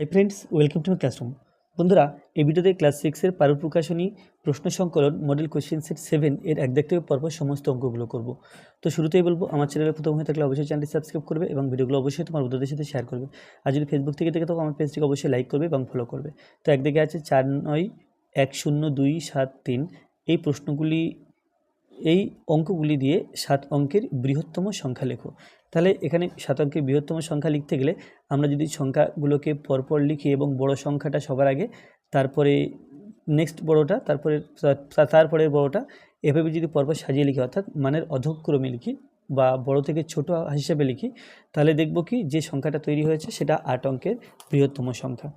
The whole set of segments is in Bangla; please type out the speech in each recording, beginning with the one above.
Hi friends welcome to my classroom বন্ধুরা, এই ভিডিওতে ক্লাস সিক্সের পারু প্রকাশনী প্রশ্ন সংকলন মডেল কোয়েশ্চেন সেট সেভেন এর এক দেখ থেকে পরপর সমস্ত অঙ্কগুলো করব। তো শুরুতেই বলব, আমার চ্যানেলে প্রথম হয়ে থাকলে অবশ্যই চ্যানেলটি সাবস্ক্রাইব করবে এবং ভিডিওগুলো অবশ্যই তোমার বন্ধুদের সাথে শেয়ার করবে। আর যদি ফেসবুক থেকে থাকো, আমার পেজটিকে অবশ্যই লাইক করবে এবং ফলো করবে। তো একদিকে আছে চার নয় এক শূন্য দুই সাত তিন। এই প্রশ্নগুলি, এই অঙ্কগুলি দিয়ে সাত অঙ্কের বৃহত্তম সংখ্যা লেখো। তাহলে এখানে সাত অঙ্কের বৃহত্তম সংখ্যা লিখতে গেলে আমরা যদি সংখ্যাগুলোকে পরপর লিখি এবং বড় সংখ্যাটা সবার আগে, তারপরে নেক্সট বড়টা, তারপরে তা- তারপরের বড়টা, এভাবে যদি পরপর সাজিয়ে লিখি, অর্থাৎ মানের অধক্রমে লিখি বা বড় থেকে ছোট হিসেবে লিখি, তাহলে দেখব কি যে সংখ্যাটা তৈরি হয়েছে সেটা আট অঙ্কের বৃহত্তম সংখ্যা।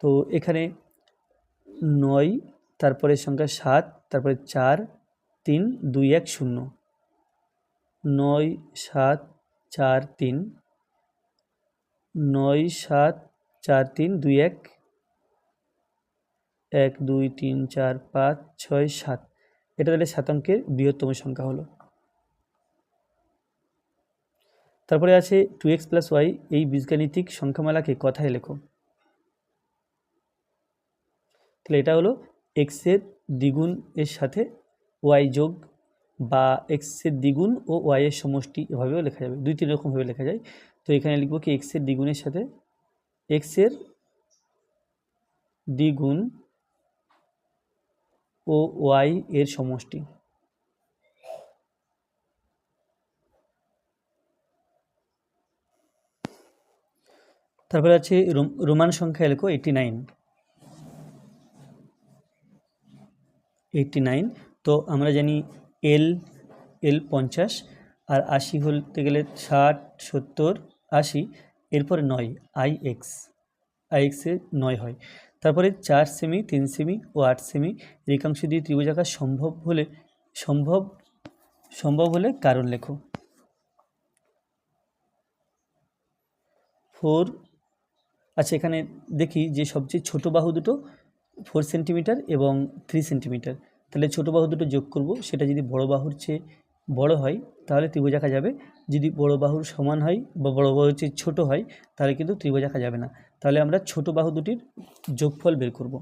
তো এখানে নয় তারপরে সংখ্যা সাত, তারপরে চার, তিন, দুই, এক, শূন্য। নয় সাত চার তিন, নয় সাত চার তিন দুই এক এক, দুই, তিন, চার, পাঁচ, ছয়, সাত। এটা তাহলে সাত অঙ্কের বৃহত্তম সংখ্যা হলো। তারপরে আছে টু এক্স প্লাস ওয়াই এই বীজগাণিতিক সংখ্যামালাকে কথায় লেখো। তাহলে এটা হলো এক্সের দ্বিগুণ এর সাথে ওয়াই যোগ বা এক্সের দ্বিগুণ ও ওয়াইয়ের সমষ্টি এভাবেও লেখা যাবে। দুই তিন রকমভাবে লেখা যায়। তো এখানে লিখব কি এক্সের দ্বিগুণের সাথে এক্সের দ্বিগুণ ও ওয়াই এর সমষ্টি। তারপরে আছে রোম- রোমান সংখ্যা লেখো এইটি নাইন এইটটি নাইন তো আমরা জানি এল এল পঞ্চাশ আর আশি বলতে গেলে ষাট, সত্তর, আশি, এরপরে নয়, আই এক্স। আই এক্সে নয় হয়। তারপরে চার সেমি, তিন সেমি ও আট সেমি রেখাংশ দিয়ে ত্রিভুজ আঁকা সম্ভব হলে, সম্ভব সম্ভব হলে কারণ লেখো। ফোর আচ্ছা এখানে দেখি যে সবচেয়ে ছোট বাহু দুটো, ফোর সেন্টিমিটার এবং থ্রি সেন্টিমিটার। তাহলে ছোট বাহু দুটো যোগ করব, সেটা যদি বড় বাহুর চেয়ে বড় হয়, তাহলে ত্রিভুজ আঁকা যাবে। যদি বড় বাহুর সমান হয় বা বড় বাহুর চেয়ে ছোট হয়, তাহলে কিন্তু ত্রিভুজ আঁকা যাবে না। তাহলে আমরা ছোট বাহু দুটির যোগফল বের করব।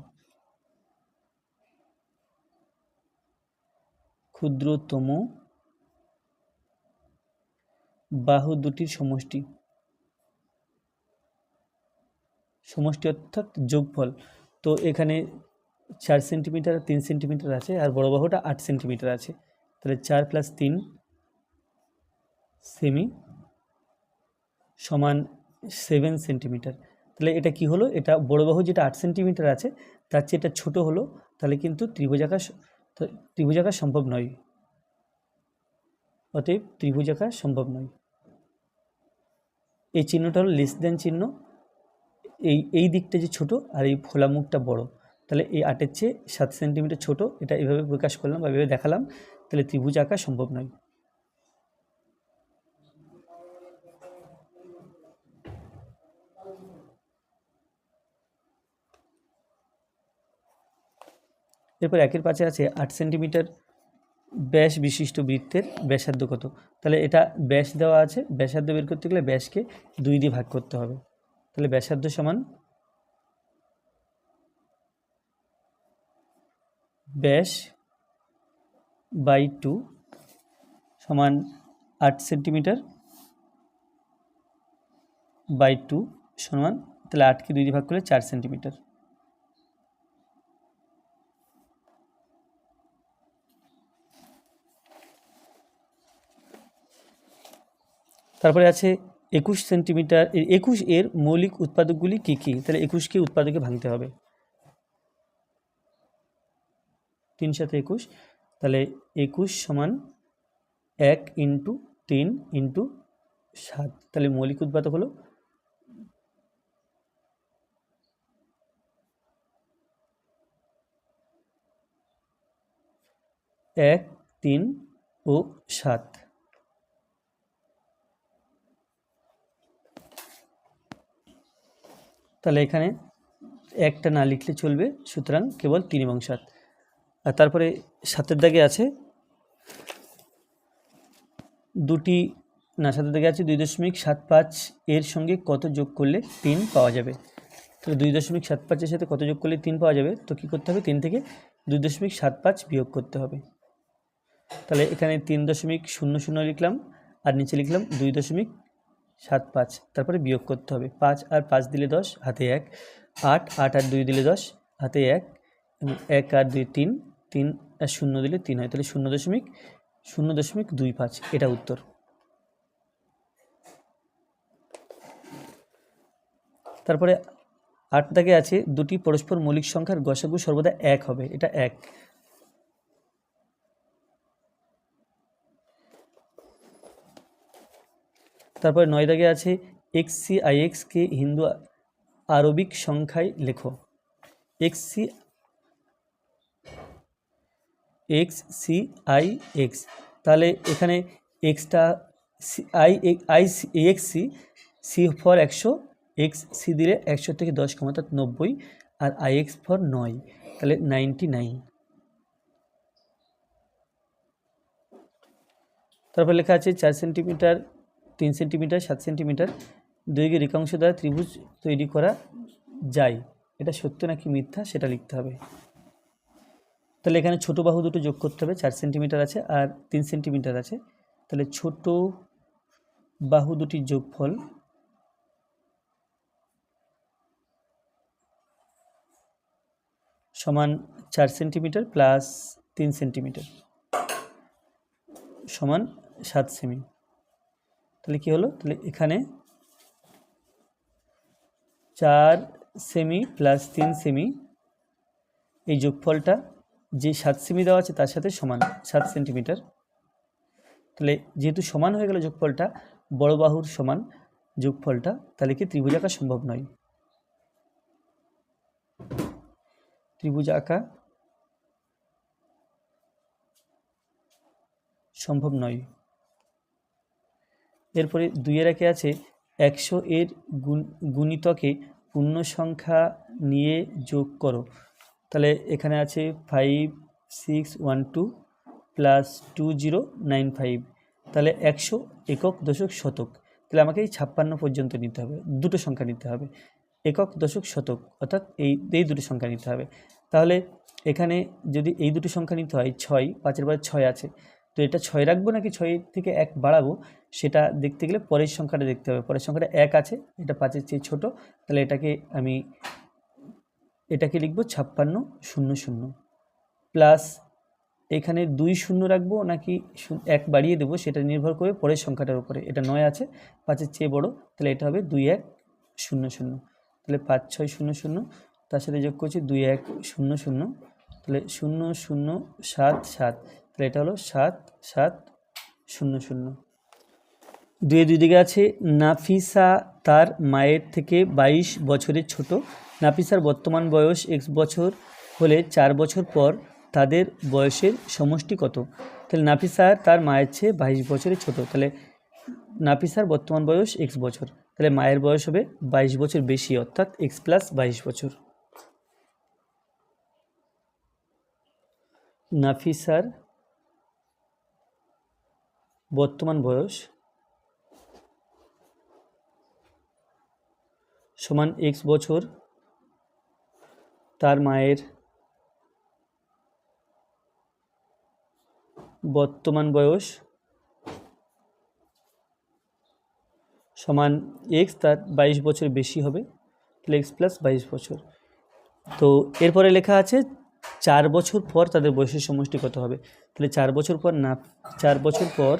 ক্ষুদ্রতম বাহু দুটির সমষ্টি। সমষ্টি অর্থাৎ যোগফল। তো এখানে চার সেন্টিমিটার, তিন সেন্টিমিটার আছে আর বড় বাহুটা আট সেন্টিমিটার আছে। তাহলে চার প্লাস তিন সেমি সমান সেভেন সেন্টিমিটার। তাহলে এটা কি হলো? এটা বড় বাহু যেটা আট সেন্টিমিটার আছে, তার চেয়ে এটা ছোটো হলো, তাহলে কিন্তু ত্রিভুজ আঁকা স- তো ত্রিভুজ আঁকা সম্ভব নয়। অতএব ত্রিভুজ আঁকা সম্ভব নয়। এই চিহ্নটা হলো লেস দেন চিহ্ন। এই এই দিকটা যে ছোট আর এই খোলা মুখটা বড়। তাহলে এই আটের চেয়ে সাত সেন্টিমিটার ছোট, এটা এভাবে প্রকাশ করলাম বা এভাবে দেখালাম, তাহলে ত্রিভুজ আঁকা সম্ভব নয়। এরপর একের পাশে আছে আট সেন্টিমিটার ব্যাস বিশিষ্ট বৃত্তের ব্যাসার্ধ কত? তাহলে এটা ব্যাস দেওয়া আছে, ব্যাসার্ধ বের করতে গেলে ব্যাসকে দুই দিয়ে ভাগ করতে হবে। তাহলে ব্যাসার্ধ সমান ব্যাস বাই টু সমান আট সেন্টিমিটার বাই টু সমান, তাহলে আটকে দুই ভাগ করলে চার সেন্টিমিটার তারপরে আছে একুশ সেন্টিমিটার একুশ এর মৌলিক উৎপাদকগুলি কী কী? তাহলে একুশকে উৎপাদকে ভাঙতে হবে। তিন সাথে একুশ, তাহলে একুশ সমান এক ইন্টু তিন ইন্টু সাত, তাহলে মৌলিক উৎপাদক হলো এক, তিন ও সাত। তাহলে এখানে একটা না লিখলে চলবে, সুতরাং কেবল তিন এবং সাত। আর তারপরে সাতের দাগে আছে দুটি, না, সাতের থেকে আছে দুই দশমিক সাত পাঁচ এর সঙ্গে কত যোগ করলে তিন পাওয়া যাবে? তো দুই দশমিক সাত পাঁচের সাথে কত যোগ করলে তিন পাওয়া যাবে? তো কী করতে হবে? তিন থেকে দুই দশমিক সাত পাঁচ বিয়োগ করতে হবে। তাহলে এখানে তিন দশমিক শূন্য শূন্য লিখলাম আর নিচে লিখলাম দুই দশমিক সাত পাঁচ। তারপরে বিয়োগ করতে হবে। পাঁচ আর পাঁচ দিলে দশ, হাতে এক। আট আট আর দুই দিলে দশ, হাতে এক। এক আর দুই তিন। তিন শূন্য দিলে তিন হয়। তাহলে শূন্য দশমিক শূন্য দশমিক দুই পাঁচ, এটা উত্তর। তারপরে আট দাগে আছে, দুটি পরস্পর মৌলিক সংখ্যার গসাগু সর্বদা এক হবে, এটা এক। তারপরে নয় দাগে আছে এক্স সি আই এক্সকে হিন্দু আরবিক সংখ্যায় লেখো। X C X, C, I, X. তাহলে এখানে extra C, I I X, C C for একশো, এক্স, সি দিলে একশো থেকে দশ কম, অর্থাৎ নব্বই, আর আই, এক্স ফর নয়, তাহলে নাইনটি নাইন। তারপর লেখা আছে চার সেন্টিমিটার, তিন সেন্টিমিটার, সাত সেন্টিমিটার, দৈর্ঘ্যের একাংশ দ্বারা ত্রিভুজ তৈরি করা যায়। এটা সত্য নাকি মিথ্যা? সেটা লিখতে হবে। তাহলে এখানে ছোট বাহু দুটো যোগ করতে হবে, চার সেন্টিমিটার আছে আর তিন সেন্টিমিটার আছে। তাহলে ছোট বাহু দুটির যোগফল সমান চার সেন্টিমিটার প্লাস তিন সেন্টিমিটার সমান সাত সেমি তাহলে কী হলো? তাহলে এখানে চার সেমি প্লাস তিন সেমি এই যোগফলটা যে সাত সেমি দেওয়া আছে তার সাথে সমান সাত সেন্টিমিটার। তাহলে যেহেতু সমান হয়ে গেল যোগফলটা, বড় বাহুর সমান যোগফলটা, তাহলে কি ত্রিভুজ আঁকা সম্ভব নয়? ত্রিভুজ আঁকা সম্ভব নয়। এরপরে দুইয়ের একে আছে একশো এর গুণ, গুণিতকে পূর্ণ সংখ্যা নিয়ে যোগ করো। তাহলে এখানে আছে five six one two plus two zero nine five তাহলে একশো একক দশক শতক। তাহলে আমাকে এই ছাপ্পান্ন পর্যন্ত নিতে হবে। দুটো সংখ্যা নিতে হবে। একক দশক শতক, অর্থাৎ এই এই দুটো সংখ্যা নিতে হবে। তাহলে এখানে যদি এই দুটো সংখ্যা নিতে হয়, ছয়, পাঁচের পরে ছয় আছে। তো এটা ছয় রাখব নাকি ছয় থেকে এক বাড়াবো? সেটা দেখতে গেলে পরের সংখ্যাটা দেখতে হবে। পরের সংখ্যাটা এক আছে, এটা পাঁচের চেয়ে ছোটো। তাহলে এটাকে আমি এটাকে লিখব ছাপ্পান্ন শূন্য শূন্য। প্লাস এখানে দুই শূন্য রাখব নাকি এক বাড়িয়ে দেবো, সেটা নির্ভর করে পরের সংখ্যাটার উপরে। এটা নয় আছে, পাঁচের চেয়ে বড়, তাহলে এটা হবে দুই এক শূন্য শূন্য। তাহলে পাঁচ ছয় শূন্য শূন্য, তার সাথে যোগ করছি দুই এক শূন্য শূন্য, তাহলে শূন্য শূন্য সাত সাত, তাহলে এটা হলো সাত সাত শূন্য শূন্য। দুয়ে দুই দিকে আছে, নাফিসা তার মায়ের থেকে বাইশ বছরের ছোট নাফিসার বর্তমান বয়স এক্স বছর হলে চার বছর পর তাদের বয়সের সমষ্টি কত? তাহলে নাফিসা তার মায়ের চেয়ে বাইশ বছরের ছোট। তাহলে নাফিসার বর্তমান বয়স এক্স বছর। তাহলে মায়ের বয়স হবে বাইশ বছর বেশি, অর্থাৎ এক্স প্লাস বাইশ বছর। নাফিসার বর্তমান বয়স সমান এক্স বছর তার মায়ের বর্তমান বয়স সমান এক্স তার বাইশ বছর বেশি হবে, তাহলে এক্স প্লাস বাইশ বছর। তো এরপরে লেখা আছে, চার বছর পর তাদের বয়সের সমষ্টি কত হবে? তাহলে চার বছর পর না, চার বছর পর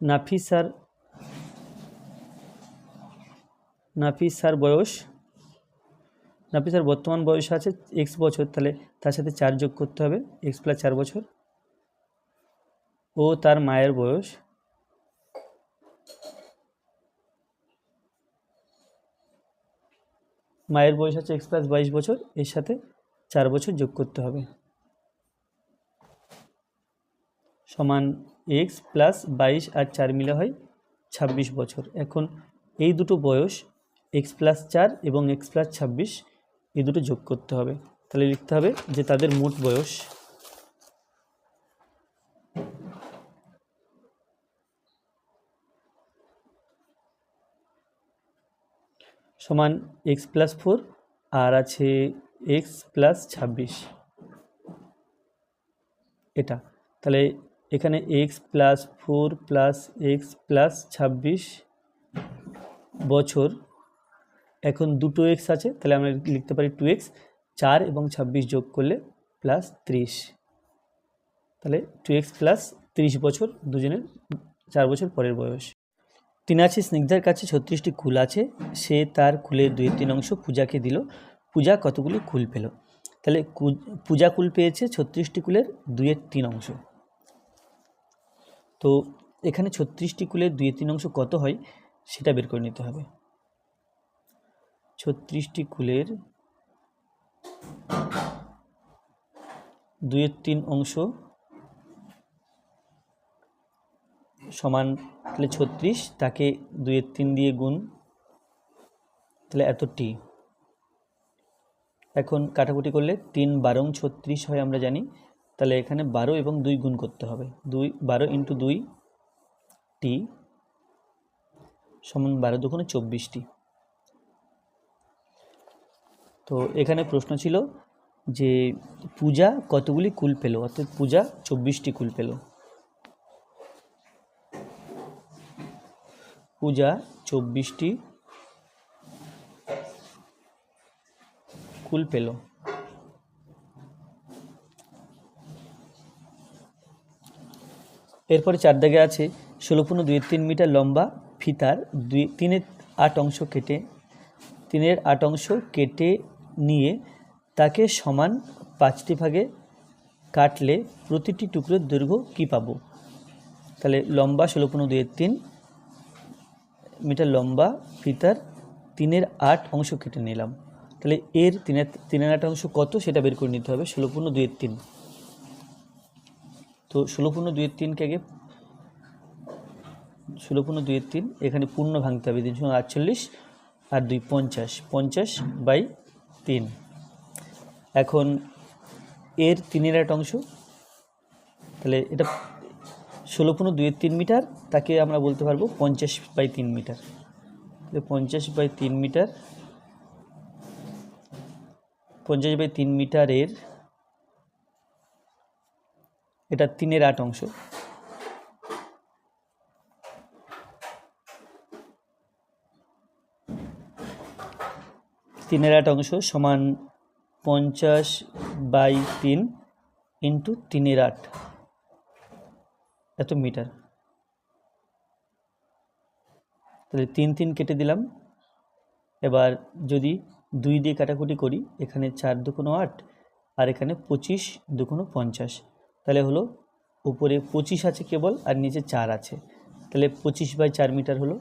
নাফিসার নাফিসার বয়স নাফিসার বর্তমান বয়স আছে এক্স বছর, তাহলে তার সাথে চার যোগ করতে হবে এক্স প্লাস চার বছর। ও তার মায়ের বয়স। মায়ের বয়স আছে এক্স প্লাস বাইশ বছর, এর সাথে চার বছর যোগ করতে হবে। সমান এক্স প্লাস বাইশ আর চার মিলে হয় ছাব্বিশ বছর। এখন এই দুটো বয়স এক্স প্লাস চার এবং এক্স প্লাস ছাব্বিশ। এই দুটো যোগ করতে হবে। তাহলে লিখতে হবে যে তাদের মোট বয়স সমান এক্স প্লাস ফোর আর আছে এক্স প্লাস ছাব্বিশ। এটা। তাহলে এখানে X plus four plus X plus ছাব্বিশ বছর এখন দুটো এক্স আছে, তাহলে আমরা লিখতে পারি টু এক্স চার এবং ছাব্বিশ যোগ করলে প্লাস ত্রিশ। তাহলে টু এক্স প্লাস তিরিশ বছর, দুজনের চার বছর পরের বয়স। তিনি আছে, স্নিগ্ধার কাছে ছত্রিশটি কুল আছে, সে তার কুলের দুই তিন অংশ পূজাকে দিল। পূজা কতগুলি কুল পেল? তাহলে পূজা কুল পেয়েছে ছত্রিশটি কুলের দুইয়ের তিন অংশ। তো এখানে ছত্রিশটি কুলের দুইয়ের তিন অংশ কত হয়, সেটা বের করে নিতে হবে। ছত্রিশটি কুলের দুইয়ের তিন অংশ সমান তাহলে ছত্রিশ, তাকে দুইয়ের তিন দিয়ে গুণ, তাহলে এত টি এখন কাটাকুটি করলে তিন বারং ছত্রিশ হয় আমরা জানি, তাহলে এখানে বারো এবং দুই গুণ করতে হবে। দুই, বারো ইন্টু দুই টি সমান বারো দুগুণে চব্বিশটি। তো এখানে প্রশ্ন ছিল যে পূজা কতগুলি কুল পেল? অর্থাৎ পূজা চব্বিশটি কুল পেল। পূজা চব্বিশটি কুল পেল। এরপরে চার দাগে আছে, ষোলো পূর্ণ দুই তিন মিটার লম্বা ফিতার দুই তিনের আট অংশ কেটে তিনের আট অংশ কেটে নিয়ে তাকে সমান পাঁচটি ভাগে কাটলে প্রতিটি টুকরোর দৈর্ঘ্য কী পাবো? তাহলে লম্বা ষোলো পূর্ণ দুই তিন, মিটার লম্বা ফিতার তিনের আট অংশ কেটে নিলাম। তাহলে এর তিনের তিনের আট অংশ কত সেটা বের করে নিতে হবে ষোলো পূর্ণ দুইয়ের তিন। তো ষোলো পূর্ণ দুইয়ের তিনকে আগে ষোলো পূর্ণ দুইয়ের তিন, এখানে পূর্ণ ভাঙতে হবে, তিনশো আটচল্লিশ আর দুই পঞ্চাশ। পঞ্চাশ বাই তিন। এখন এর তিনের আট অংশ, তাহলে এটা ষোলো পূর্ণ দুইয়ের তিন মিটার, তাকে আমরা বলতে পারব পঞ্চাশ বাই তিন মিটার। তাহলে পঞ্চাশ বাই তিন মিটার, পঞ্চাশ বাই তিন মিটারের, এটা তিনের আট অংশ। তিনের আট অংশ সমান পঞ্চাশ বাই তিন ইন্টু তিনের আট। এত মিটার। তাহলে তিন তিন কেটে দিলাম। এবার যদি দুই দিয়ে কাটাকুটি করি, এখানে চার দুকোনো আট আর এখানে পঁচিশ দুকোনো পঞ্চাশ। তাহলে হলো উপরে পঁচিশ আছে কেবল আর নিচে চার আছে। তাহলে পঁচিশ বাই চার মিটার হলো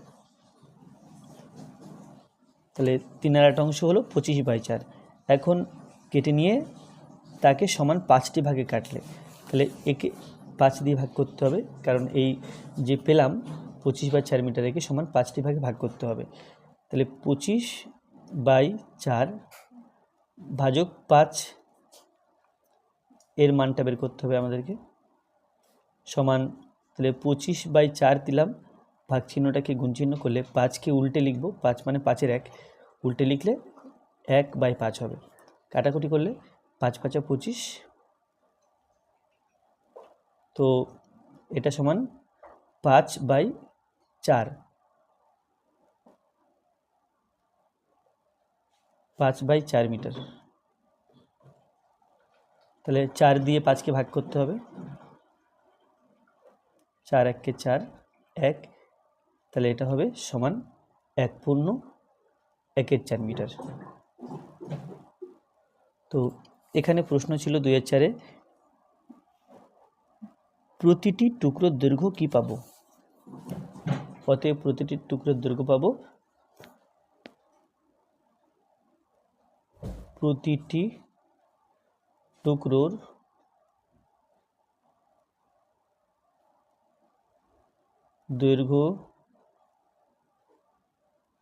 তাহলে তিনের আট অংশ হলো পঁচিশ বাই চার। এখন কেটে নিয়ে তাকে সমান পাঁচটি ভাগে কাটলে। তাহলে একে পাঁচ দিয়ে ভাগ করতে হবে, কারণ এই যে পেলাম, পঁচিশ বাই চার মিটার একে সমান পাঁচটি ভাগে ভাগ করতে হবে। তাহলে পঁচিশ বাই চার ভাজক পাঁচ এর মানটা বের করতে হবে আমাদেরকে। সমান তাহলে পঁচিশ বাই চার দিলাম ভাগ চিহ্নটাকে গুণ চিহ্ন করলে পাঁচকে উল্টে লিখব, পাঁচ মানে পাঁচের এক। উল্টে লিখলে এক বাই পাঁচ হবে। কাটাকুটি করলে পাঁচ পাঁচা পঁচিশ। তো এটা সমান পাঁচ বাই চার। পাঁচ বাই চার মিটার। তাহলে চার দিয়ে পাঁচকে ভাগ করতে হবে। চার এককে চার, এক। তাহলে এটা হবে সমান এক পূর্ণ একের চার মিটার। তো এখানে প্রশ্ন ছিল দুইয়ের চারে, প্রতিটি টুকরোর দৈর্ঘ্য কি পাবো? অতএব প্রতিটি টুকরোর দৈর্ঘ্য পাবো। প্রতিটি টুকরোর দৈর্ঘ্য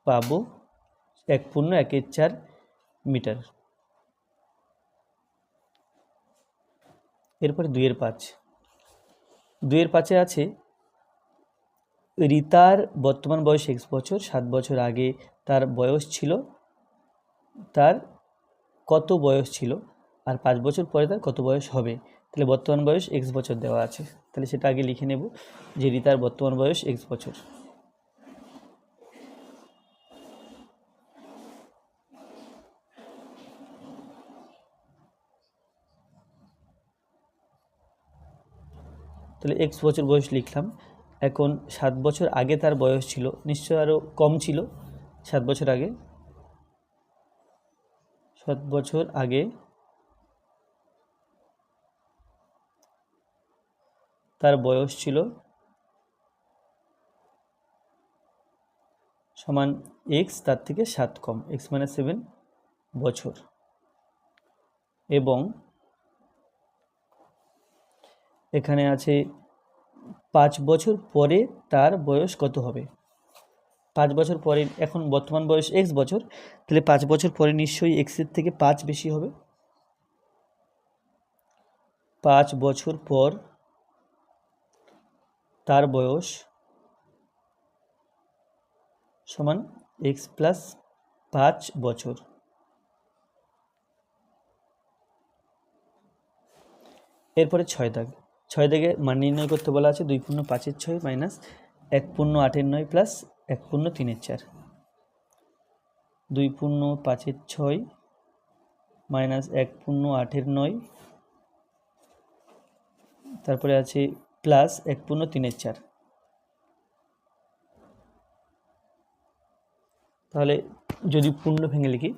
পাবো এক পূর্ণ একের চার মিটার। এরপরে দুইয়ের পাঁচ। দুইয়ের পাঁচে আছে রিতার বর্তমান বয়স এক বছর, সাত বছর আগে তার বয়স ছিল, তার কত বয়স ছিল আর পাঁচ বছর পরে তার কত বয়স হবে? তাহলে বর্তমান বয়স এক্স বছর দেওয়া আছে। তাহলে সেটা আগে লিখে নেব যে রিতার বর্তমান বয়স এক্স বছর। তাহলে এক্স বছর বয়স লিখলাম। এখন সাত বছর আগে তার বয়স ছিল নিশ্চয় আরও কম ছিল, সাত বছর আগে। সাত বছর আগে তার বয়স ছিল সমান এক্স তার থেকে সাত কম। এক্স মানে সেভেন বছর। এবং এখানে আছে পাঁচ বছর পরে তার বয়স কত হবে? পাঁচ বছর পরে, এখন বর্তমান বয়স এক্স বছর, তাহলে পাঁচ বছর পরে নিশ্চয়ই এক্সের থেকে পাঁচ বেশি হবে। পাঁচ বছর পর তার বয়স সমান এক্স প্লাস পাঁচ বছর। এরপরে ছয় দাগ। ছয় থেকে মান নির্ণয় করতে বলা আছে, দুই পূর্ণ পাঁচের ছয় মাইনাস এক পূর্ণ আটের নয় প্লাস এক পূর্ণ তিনের চার। দুই পূর্ণ পাঁচের ছয় মাইনাস এক পূর্ণ আটের নয়, তারপরে আছে প্লাস এক পূর্ণ তিনের চার। তাহলে যদি পূর্ণ ভেঙে লিখি,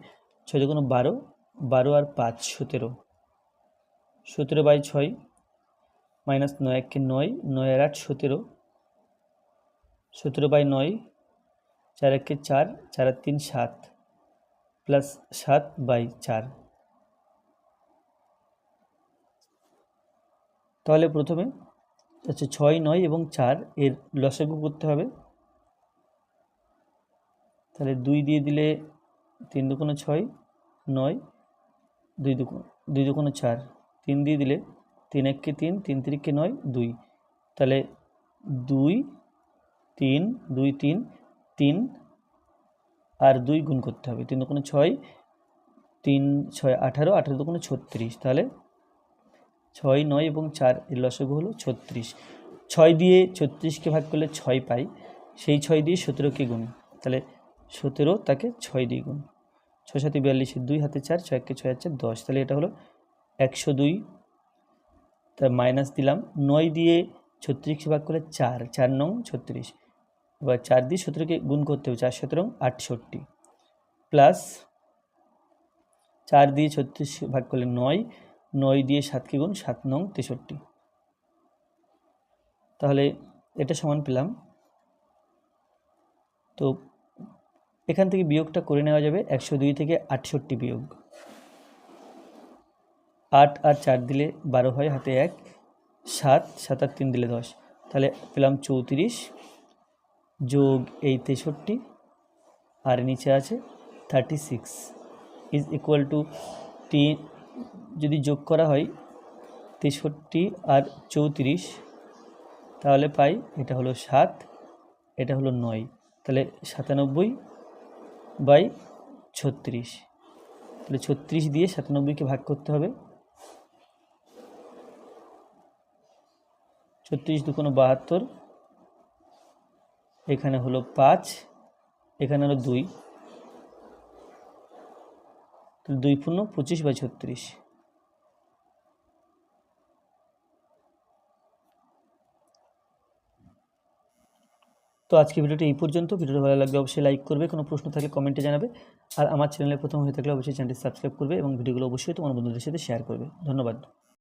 ছয় কোনো বারো বারো আর পাঁচ সতেরো সতেরো বাই ছয় মাইনাস নয় এককে নয় নয় আর আট সতেরো। সতেরো বাই নয়, চার একে চার চার আর তিন সাত প্লাস সাত বাই চার। তাহলে প্রথমে হচ্ছে ছয়, নয় এবং চার এর লসাগু করতে হবে। তাহলে দুই দিয়ে দিলে তিন দু দুকোনো ছয়, নয়, দুই দুকোনো দুই দু দুকোনো চার, তিন দিয়ে দিলে তিন এককে তিন তিন তিরিককে নয়, দুই। তাহলে দুই, তিন দুই, তিন তিন আর দুই গুণ করতে হবে। তিন দুকোনো ছয়, তিন, ছয়, আঠারো আঠারো দুকোনো ছত্রিশ। তাহলে ছয়, নয় এবং চার, এর লসগু হলো ছত্রিশ। ছয় দিয়ে ছত্রিশকে ভাগ করলে ছয় পাই। সেই ছয় দিয়ে সতেরোকে গুণ। তাহলে সতেরো তাকে ছয় দিয়ে গুণ। ছয় সাথে বিয়াল্লিশে দুই হাতে চার, ছয় একে ছয় চার দশ। তাহলে এটা হলো একশো দুই তার মাইনাস দিলাম নয় দিয়ে ছত্রিশ ভাগ করলে চার চার নং ছত্রিশ। এবার চার দিয়ে সতেরোকে গুণ করতে হবে, চার সতেরো আটষট্টি। প্লাস চার দিয়ে ছত্রিশ ভাগ করলে নয় নয় দিয়ে সাতকে গুণ সাত নং তেষট্টি। তাহলে এটা সমান পেলাম। তো এখান থেকে বিয়োগটা করে নেওয়া যাবে একশো দুই থেকে আটষট্টি বিয়োগ। আট আর চার দিলে বারো হয়, হাতে এক, সাত সাত আর তিন দিলে দশ। তাহলে পেলাম চৌত্রিশ যোগ এই তেষট্টি, আর নিচে আছে thirty six is equal to তিন, যদি যোগ করা হয় তেষট্টি আর চৌত্রিশ, তাহলে পাই, এটা হলো সাত, এটা হলো নয়। তাহলে সাতানব্বই বাই ছত্রিশ। তাহলে ছত্রিশ দিয়ে সাতানব্বইকে ভাগ করতে হবে। ছত্রিশ দুকোনো বাহাত্তর। এখানে হলো পাঁচ, এখানে হলো দুই। দুই পূর্ণ পঁচিশ বাই ছত্রিশ। তো আজকে ভিডিওটি এই পর্যন্ত। ভিডিওটা ভালো লাগলে অবশ্যই লাইক করবে, কোনো প্রশ্ন থাকলে কমেন্টে জানাবে। আর আমার চ্যানেলে প্রথম হয়ে থাকলে অবশ্যই চ্যানেলটি সাবস্ক্রাইব করবে এবং ভিডিওগুলো অবশ্যই তোমার বন্ধুদের সাথে শেয়ার করবে। ধন্যবাদ।